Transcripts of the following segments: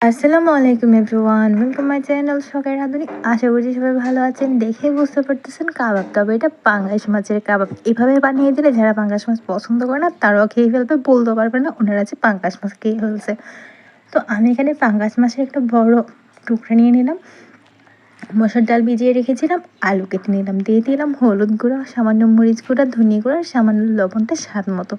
আসসালামু আলাইকুম everyone welcome my channel সকাল আধুনিক আশা করছি সবাই ভালো আছেন। দেখে বুঝতে পারতেছেন, কাবাব তবে এটা পাঙ্গাস মাছের কাবাব। এভাবে বানিয়ে দিলে যারা পাঙ্গাস মাছ পছন্দ করে না, তারাও খেয়ে ফেলবে বলতে পারবে না, ওনারা আছে পাঙ্গাস মাছ খেয়ে ফেলছে। তো আমি এখানে পাঙ্গাস মাছের একটা বড় টুকরা নিয়ে নিলাম। মসুর ডাল ভিজিয়ে রেখেছিলাম, আলু কেটে নিলাম, দিয়ে দিলাম হলুদ গুঁড়ো, সামান্য মরিচ গুঁড়া, ধনিয়া গুঁড়ো সামান্য লবণটা স্বাদ মতো।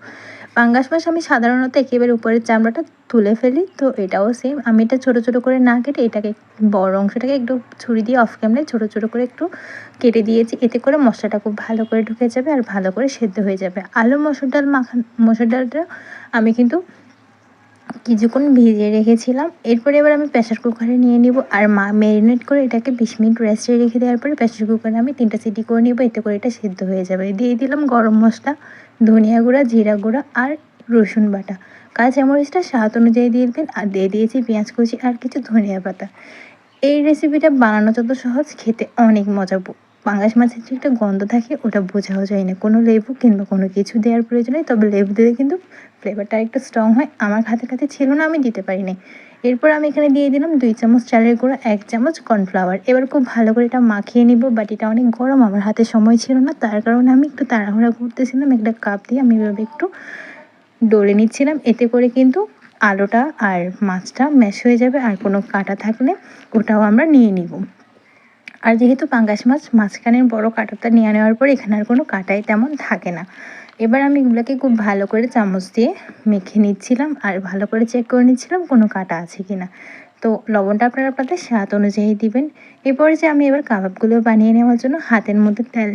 পাঙ্গাস মাছ আমি সাধারণত একেবারে উপরের চামড়াটা তুলে ফেলি, তো এটাও সেম আমি এটা ছোটো ছোটো করে না কেটে এটাকে বড় অংশটাকে একটু ছুরি দিয়ে অফ ক্যামেরায় ছোটো ছোটো করে একটু কেটে দিয়েছি, এতে করে মশলাটা খুব ভালো করে ঢুকে যাবে আর ভালো করে সেদ্ধ হয়ে যাবে। আলু, মসুর ডাল মাখান মসুর ডালটা আমি কিন্তু কিছুক্ষণ ভিজিয়ে রেখেছিলাম। এরপরে এবার আমি প্রেশার কুকারে নিয়ে নিব আর মা ম্যারিনেট করে এটাকে বিশ মিনিট রেস্টে রেখে দেওয়ার পরে প্রেশার কুকারে আমি তিনটা সিটি করে নিব। এতে করে এটা সেদ্ধ হয়ে যাবে। দিয়ে দিলাম গরম মশলা, ধনিয়া গুঁড়া, জিরা গুঁড়া আর রসুন বাটা। কাঁচামরিচটা স্বাদ অনুযায়ী দিয়ে দিন আর দিয়ে দিয়েছি পেঁয়াজ কুচি আর কিছু ধনিয়া পাতা। এই রেসিপিটা বানানো যত সহজ, খেতে অনেক মজা পাঙ্গাস মাছের যে একটা গন্ধ থাকে, ওটা বোঝাও যায় না। কোনো লেবু কিংবা কোনো কিছু দেওয়ার প্রয়োজন নেই, তবে লেবু দিলে কিন্তু ফ্লেভারটা একটু স্ট্রং হয়। আমার হাতে কাছে ছিল না, আমি দিতে পারিনি। এরপর আমি এখানে দিয়ে দিলাম দুই চামচ চালের গুঁড়ো, এক চামচ কর্নফ্লাওয়ার এবার খুব ভালো করে এটা মাখিয়ে নিব বাট এটা অনেক গরম, আমার হাতে সময় ছিল না। তার কারণে আমি একটু তাড়াহুড়া করতেছিলাম, একটা কাপ দিয়ে আমি এভাবে একটু ডলে নিচ্ছিলাম। এতে করে কিন্তু আলুটা আর মাছটা ম্যাশ হয়ে যাবে, আর কোনো কাটা থাকলে ওটাও আমরা নিয়ে নিব। আর যেহেতু পাঙ্গাস মাছ, মাঝখানের বড় কাঁটাটা নিয়ে নেওয়ার পর এখানে আর কোনো কাটাই তেমন থাকে না। এবার আমি এগুলোকে খুব ভালো করে চামচ দিয়ে মেখে নিচ্ছিলাম আর ভালো করে চেক করে নিচ্ছিলাম কোনো কাটা আছে কি না তো লবণটা আপনারা আপনাদের স্বাদ অনুযায়ী দিবেন। এরপরে যে আমি এবার কাবাবগুলো বানিয়ে নেওয়ার জন্য হাতের মধ্যে তেল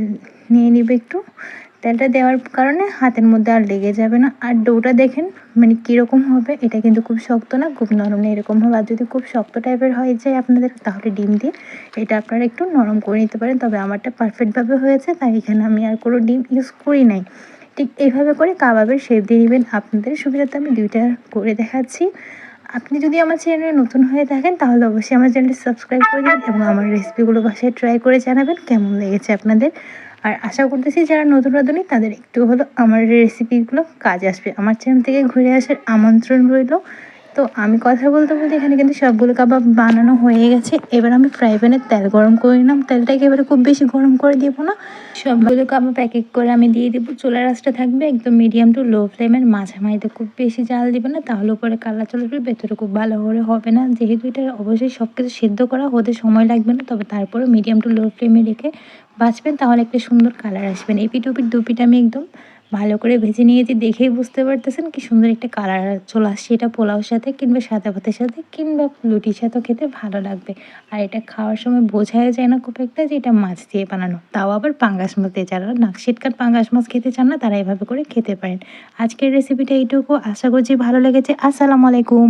নিয়ে নিব একটু। তেলটা দেওয়ার কারণে হাতের মধ্যে আর লেগে যাবে না। আর ডোটা দেখেন মানে কীরকম হবে, এটা কিন্তু খুব শক্ত না, খুব নরম না, এরকম হবে। আর যদি খুব শক্ত টাইপের হয়ে যায় আপনাদের, তাহলে ডিম দিয়ে এটা আপনারা একটু নরম করে নিতে পারেন। তবে আমারটা পারফেক্টভাবে হয়েছে, তাই এখানে আমি আর কোনো ডিম ইউজ করি নাই। ঠিক এইভাবে করে কাবাবের শেপ দিয়ে নেবেন। আপনাদের সুবিধাতে আমি দুইটা করে দেখাচ্ছি। আপনি যদি আমার চ্যানেলে নতুন হয়ে থাকেন, তাহলে অবশ্যই আমার চ্যানেলটি সাবস্ক্রাইব করে দেবেন এবং আমার রেসিপিগুলো বাসায় ট্রাই করে জানাবেন, কেমন লেগেছে আপনাদের। আর আশা করতেছি যারা নতুন রাঁধুনি তাদের একটু হলো আমার রেসিপিগুলো কাজে আসবে। আমার চ্যানেল থেকে ঘুরে আসার আমন্ত্রণ রইল। তো আমি কথা বলতে বলতে এখানে কিন্তু সবগুলো কাবাব বানানো হয়ে গেছে। এবার আমি ফ্রাই প্যানে তেল গরম করে নিলাম। তেলটাকে এবারে খুব বেশি গরম করে দিব না। সবগুলো কাবাব এক এক করে আমি দিয়ে দেবো। চুলার রাসটা থাকবে একদম মিডিয়াম টু লো ফ্লেমের মাঝামাঝিতে খুব বেশি জাল দিবে না। তাহলে উপরে কালার চলে ভেতরে খুব ভালো করে হবে না। যেহেতু এটা অবশ্যই সব কিছু সেদ্ধ করা, হতে সময় লাগবে না। তবে তারপরে মিডিয়াম টু লো ফ্লেমে রেখে বাঁচবেন। তাহলে একটা সুন্দর কালার আসবেন এপিট ওপিট দুপিট আমি একদম ভালো করে ভেজে নিয়েছি দেখেই বুঝতে পারতেছেন কি সুন্দর একটা কালার চলে আসছে। এটা পোলাওর সাথে কিংবা সাদা ভাতের সাথে কিংবা লুটির সাথেও খেতে ভালো লাগবে। আর এটা খাওয়ার সময় বোঝাই যায় না খুব একটা যে এটা মাছ দিয়ে বানানো। তাও আবার পাঙ্গাস মাছ দিয়ে। যারা নাকশিটকার পাঙ্গাস মাছ খেতে চান না, তারা এভাবে করে খেতে পারেন। আজকের রেসিপিটা এইটুকু। আশা করছি ভালো লেগেছে। আসসালামু আলাইকুম।